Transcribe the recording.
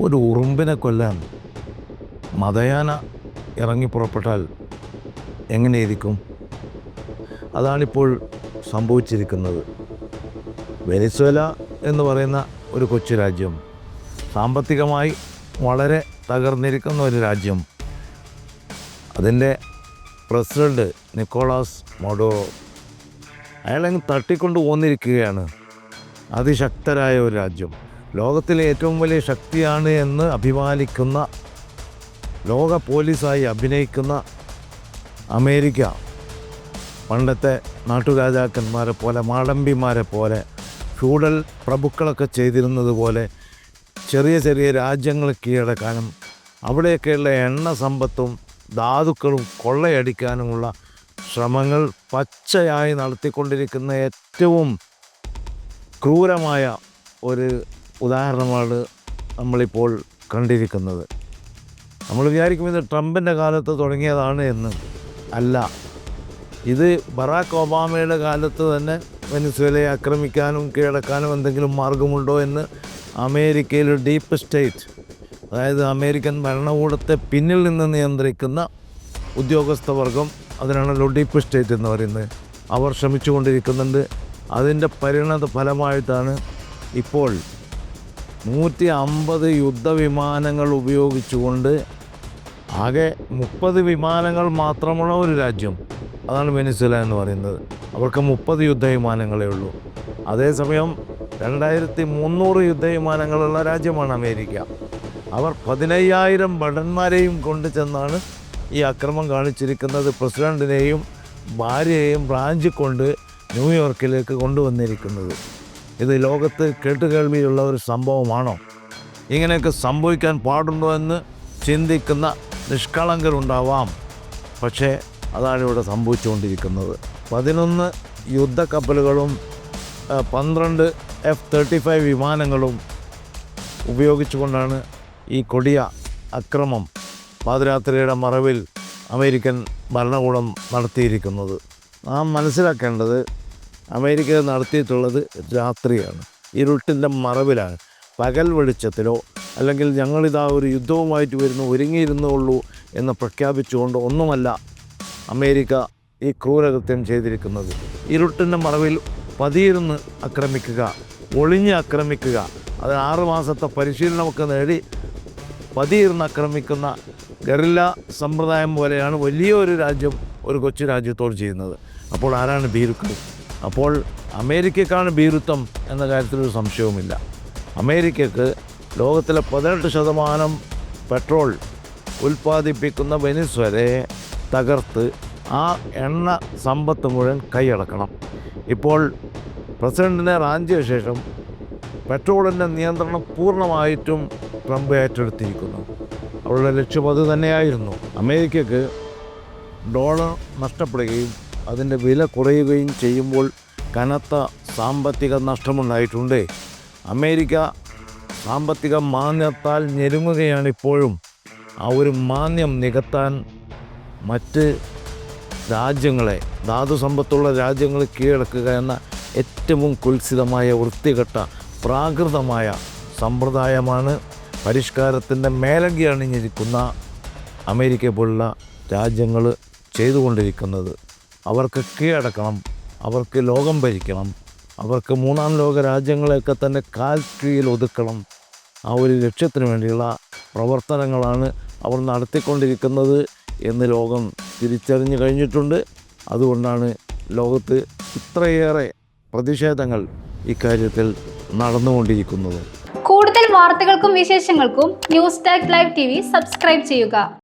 ഒരു ഉറുമ്പിനെ കൊല്ലാൻ മതയാന ഇറങ്ങി പുറപ്പെട്ടാൽ എങ്ങനെയിരിക്കും അതാണിപ്പോൾ സംഭവിച്ചിരിക്കുന്നത്. വെനിസ്വേല എന്ന് പറയുന്ന ഒരു കൊച്ചു രാജ്യം. സാമ്പത്തികമായി വളരെ തകർന്നിരിക്കുന്ന ഒരു രാജ്യം. അതിന്റെ പ്രസിഡന്റ് നിക്കോളാസ് മൊഡോറോ അയാളങ്ങ് തട്ടിക്കൊണ്ട് പോന്നിരിക്കുകയാണ് അതിശക്തരായ ഒരു രാജ്യം. ലോകത്തിലെ ഏറ്റവും വലിയ ശക്തിയാണ് എന്ന് അഭിമാനിക്കുന്ന ലോക പോലീസായി അഭിനയിക്കുന്ന അമേരിക്ക. പണ്ടത്തെ നാട്ടുരാജാക്കന്മാരെ പോലെ മാടമ്പിമാരെ പോലെ ഫ്യൂഡൽ പ്രഭുക്കളൊക്കെ ചെയ്തിരുന്നത് പോലെ ചെറിയ ചെറിയ രാജ്യങ്ങൾ കീഴടക്കാനും അവിടെയൊക്കെയുള്ള എണ്ണ സമ്പത്തും ധാതുക്കളും കൊള്ളയടിക്കാനുമുള്ള ശ്രമങ്ങൾ പച്ചയായി നടത്തിക്കൊണ്ടിരിക്കുന്ന ഏറ്റവും ക്രൂരമായ ഒരു ഉദാഹരണമാണ് നമ്മളിപ്പോൾ കണ്ടിരിക്കുന്നത്. നമ്മൾ വിചാരിക്കും ഇത് ട്രംപിന്റെ കാലത്ത് തുടങ്ങിയതാണ് എന്ന്. അല്ല ഇത് ബറാക്ക് ഒബാമയുടെ കാലത്ത് തന്നെ വെനിസ്വേലയെ ആക്രമിക്കാനും കീഴടക്കാനും എന്തെങ്കിലും മാർഗമുണ്ടോ എന്ന് അമേരിക്കയിലെ ഡീപ്പ് സ്റ്റേറ്റ് അതായത് അമേരിക്കൻ ഭരണകൂടത്തെ പിന്നിൽ നിന്ന് നിയന്ത്രിക്കുന്ന ഉദ്യോഗസ്ഥ വർഗം അതിനാണല്ലോ ഡീപ്പ് സ്റ്റേറ്റ് എന്ന് പറയുന്നത്. അവർ ശ്രമിച്ചുകൊണ്ടിരിക്കുന്നുണ്ട്. അതിന്റെ പരിണത ഫലമായിട്ടാണ് ഇപ്പോൾ നൂറ്റി അമ്പത് യുദ്ധവിമാനങ്ങൾ ഉപയോഗിച്ചുകൊണ്ട് ആകെ മുപ്പത് വിമാനങ്ങൾ മാത്രമുള്ള ഒരു രാജ്യം. അതാണ് വെനിസ്വല എന്ന് പറയുന്നത്. അവർക്ക് മുപ്പത് യുദ്ധവിമാനങ്ങളേ ഉള്ളൂ. അതേസമയം രണ്ടായിരത്തി മുന്നൂറ് യുദ്ധവിമാനങ്ങളുള്ള രാജ്യമാണ് അമേരിക്ക. അവർ പതിനയ്യായിരം ഭടന്മാരെയും കൊണ്ടു ചെന്നാണ് ഈ അക്രമം കാണിച്ചിരിക്കുന്നത്. പ്രസിഡന്റിനെയും ഭാര്യയെയും ബ്രാഞ്ച് കൊണ്ട് ന്യൂയോർക്കിലേക്ക് കൊണ്ടുവന്നിരിക്കുന്നത്. ഇത് ലോകത്ത് കേട്ടുകേൾവിയുള്ള ഒരു സംഭവമാണോ? ഇങ്ങനെയൊക്കെ സംഭവിക്കാൻ പാടുണ്ടോ എന്ന് ചിന്തിക്കുന്ന നിഷ്കളങ്കരുണ്ടാവാം. പക്ഷേ അതാണ് ഇവിടെ സംഭവിച്ചുകൊണ്ടിരിക്കുന്നത്. പതിനൊന്ന് യുദ്ധക്കപ്പലുകളും പന്ത്രണ്ട് എഫ് തേർട്ടി ഫൈവ് വിമാനങ്ങളും ഉപയോഗിച്ചുകൊണ്ടാണ് ഈ കൊടിയ അക്രമം പാതിരാത്രിയുടെ മറവിൽ അമേരിക്കൻ ഭരണകൂടം നടത്തിയിരിക്കുന്നത്. നാം മനസ്സിലാക്കേണ്ടത് അമേരിക്ക നടത്തിയിട്ടുള്ളത് രാത്രിയാണ്. ഇരുട്ടിന്റെ മറവിലാണ്. പകൽ വെളിച്ചത്തിലോ അല്ലെങ്കിൽ ഞങ്ങളിതാ ഒരു യുദ്ധവുമായിട്ട് വരുന്നു ഒരുങ്ങിയിരുന്നുള്ളൂ എന്ന് പ്രഖ്യാപിച്ചുകൊണ്ട് ഒന്നുമല്ല അമേരിക്ക ഈ ക്രൂരകൃത്യം ചെയ്തിരിക്കുന്നത്. ഇരുട്ടിന്റെ മറവിൽ പതിയിരുന്ന് ആക്രമിക്കുക ഒളിഞ്ഞ് ആക്രമിക്കുക അത് ആറ് മാസത്തെ പരിശീലനമൊക്കെ നേടി പതിയിരുന്ന് ആക്രമിക്കുന്ന ഗറില്ല സമ്പ്രദായം പോലെയാണ് വലിയൊരു രാജ്യം ഒരു കൊച്ചു രാജ്യത്തോട് ചെയ്യുന്നത്. അപ്പോൾ ആരാണ് ഭീരുക്കൾ? അപ്പോൾ അമേരിക്കക്കാണ് ഭീരുത്വം എന്ന കാര്യത്തിലൊരു സംശയവുമില്ല. അമേരിക്കക്ക് ലോകത്തിലെ പതിനെട്ട് ശതമാനം പെട്രോൾ ഉൽപ്പാദിപ്പിക്കുന്ന വെനിസ്വലയെ തകർത്ത് ആ എണ്ണ സമ്പത്ത് മുഴുവൻ കൈയടക്കണം. ഇപ്പോൾ പ്രസിഡന്റിനെ റാഞ്ചിയ ശേഷം പെട്രോളിന്റെ നിയന്ത്രണം പൂർണമായിട്ടും ട്രംപ് ഏറ്റെടുത്തിരിക്കുന്നു. അവരുടെ ലക്ഷ്യം അത് തന്നെയായിരുന്നു. അമേരിക്കക്ക് ഡോളർ നഷ്ടപ്പെടുകയും അതിന്റെ വില കുറയുകയും ചെയ്യുമ്പോൾ കനത്ത സാമ്പത്തിക നഷ്ടമുണ്ടായിട്ടുണ്ട്. അമേരിക്ക സാമ്പത്തിക മാന്യത്താൽ ഞെരുങ്ങുകയാണ് ഇപ്പോഴും. ആ ഒരു മാന്യം നികത്താൻ മറ്റ് രാജ്യങ്ങളെ ധാതു സമ്പത്തുള്ള രാജ്യങ്ങൾ കീഴടക്കുക എന്ന ഏറ്റവും കുൽസിതമായ വൃത്തികെട്ട പ്രാകൃതമായ സമ്പ്രദായമാണ് പരിഷ്കാരത്തിന്റെ മേലങ്കി അണിഞ്ഞിരിക്കുന്ന അമേരിക്ക പോലുള്ള രാജ്യങ്ങൾ ചെയ്തുകൊണ്ടിരിക്കുന്നത്. അവർക്ക് കീഴടക്കണം അവർക്ക് ലോകം ഭരിക്കണം അവർക്ക് മൂന്നാം ലോക രാജ്യങ്ങളെയൊക്കെ തന്നെ കാൽ കീഴിൽ ഒതുക്കണം. ആ ഒരു ലക്ഷ്യത്തിന് വേണ്ടിയുള്ള പ്രവർത്തനങ്ങളാണ് അവർ നടത്തിക്കൊണ്ടിരിക്കുന്നത് എന്ന് ലോകം തിരിച്ചറിഞ്ഞു കഴിഞ്ഞിട്ടുണ്ട്. അതുകൊണ്ടാണ് ലോകത്ത് ഇത്രയേറെ പ്രതിഷേധങ്ങൾ ഇക്കാര്യത്തിൽ നടന്നുകൊണ്ടിരിക്കുന്നത്. കൂടുതൽ വാർത്തകൾക്കും വിശേഷങ്ങൾക്കും news tak live T subscribe ചെയ്യുക.